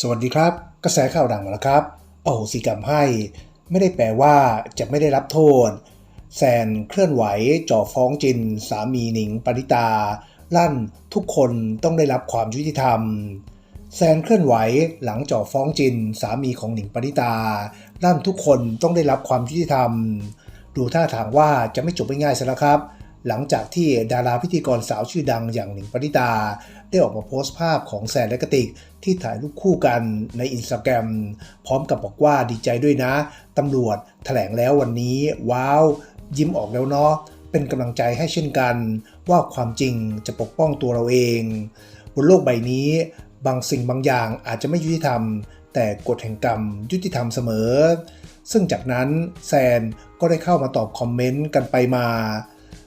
สวัสดีครับ กระแสข่าวดังมาแล้วครับโอโหสิกรรมให้ ไม่ได้แปลว่าจะไม่ได้รับโทษ แซนเคลื่อนไหวจ่อฟ้องจิน สามีหนิงปณิตา ลั่นทุกคนต้องได้รับความยุติธรรม แซนเคลื่อนไหวหลังจ่อฟ้องจิน สามีของหนิงปณิตา ลั่นทุกคนต้องได้รับความยุติธรรม ดูท่าทางว่าจะไม่จบง่ายซะแล้วครับ หลังจากที่ดาราพิธีกรสาวชื่อดังอย่างหนิงปณิตา ได้ออกมาโพสต์ภาพของแซนและกติก ที่ถ่ายรูปคู่กันในอินสตาแกรมพร้อมกับบอกว่าดีใจด้วยนะ ตำรวจแถลงแล้ววันนี้ ว้าว ยิ้มออกแล้วเนาะเป็นกำลังใจให้เช่นกัน ว่าความจริงจะปกป้องตัวเราเอง บนโลกใบนี้ บางสิ่งบางอย่างอาจจะไม่ยุติธรรม แต่กฎแห่งกรรมยุติธรรมเสมอ ซึ่งจากนั้นแซนก็ได้เข้ามาตอบคอมเมนต์กันไปมา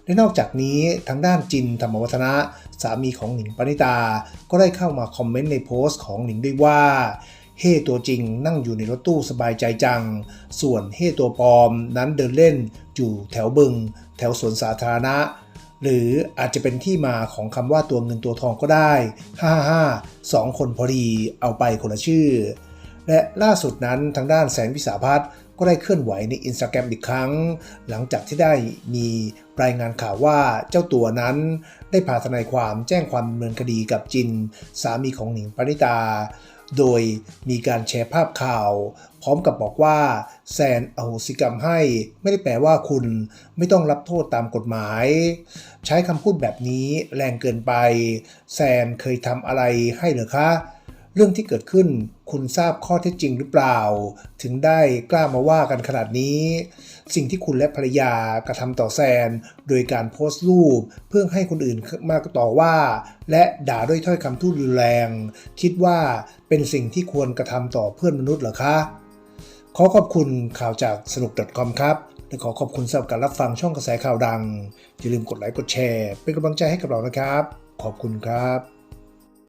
และนอกจากนี้ทางด้านจินธรรมวัฒนะ สามีของหนิงปณิตา ก็ได้เข้ามาคอมเมนต์ในโพสต์ของหนิงด้วยว่าเฮ่ตัวจริงนั่งอยู่ในรถตู้สบายใจจัง ส่วนเฮ่ตัวปลอมนั้นเดินเล่นอยู่แถวบึง แถวสวนสาธารณะ หรืออาจจะเป็นที่มาของคำว่าตัวเงินตัวทองก็ได้ฮ่าฮ่าสองคนพอดีเอาไปคนละชื่อ และล่าสุดนั้นทางด้านแสงวิสาพัฒน์ก็ได้เคลื่อนไหวในอินสตาแกรมอีกครั้ง หลังจากที่ได้มีรายงานข่าวว่าเจ้าตัวนั้น ได้พาทนายความแจ้งความดำเนินคดีกับจิน สามีของหนิงปณิตา โดยมีการแชร์ภาพข่าว พร้อมกับบอกว่า แซนอโหสิกรรมให้ ไม่ได้แปลว่าคุณไม่ต้องรับโทษตามกฎหมาย ใช้คำพูดแบบนี้แรงเกินไป แซนเคยทำอะไรให้หรือคะ เรื่องที่เกิดขึ้น คุณทราบข้อเท็จจริงหรือเปล่า ถึงได้กล้ามาว่ากันขนาดนี้ สิ่งที่คุณและภรรยากระทำต่อแซน โดยการโพสต์รูป เพื่อให้คนอื่นมาต่อว่า และด่าด้วยถ้อยคำทูดรุนแรง คิดว่าเป็นสิ่งที่ควรกระทำต่อเพื่อนมนุษย์เหรอคะ ขอขอบคุณข่าวจากสนุก .com ครับและขอขอบคุณสำหรับการรับฟังช่องกระแสข่าวดัง อย่าลืมกดไลค์กดแชร์ เป็นกำลังใจให้กับเรานะครับ ขอบคุณครับ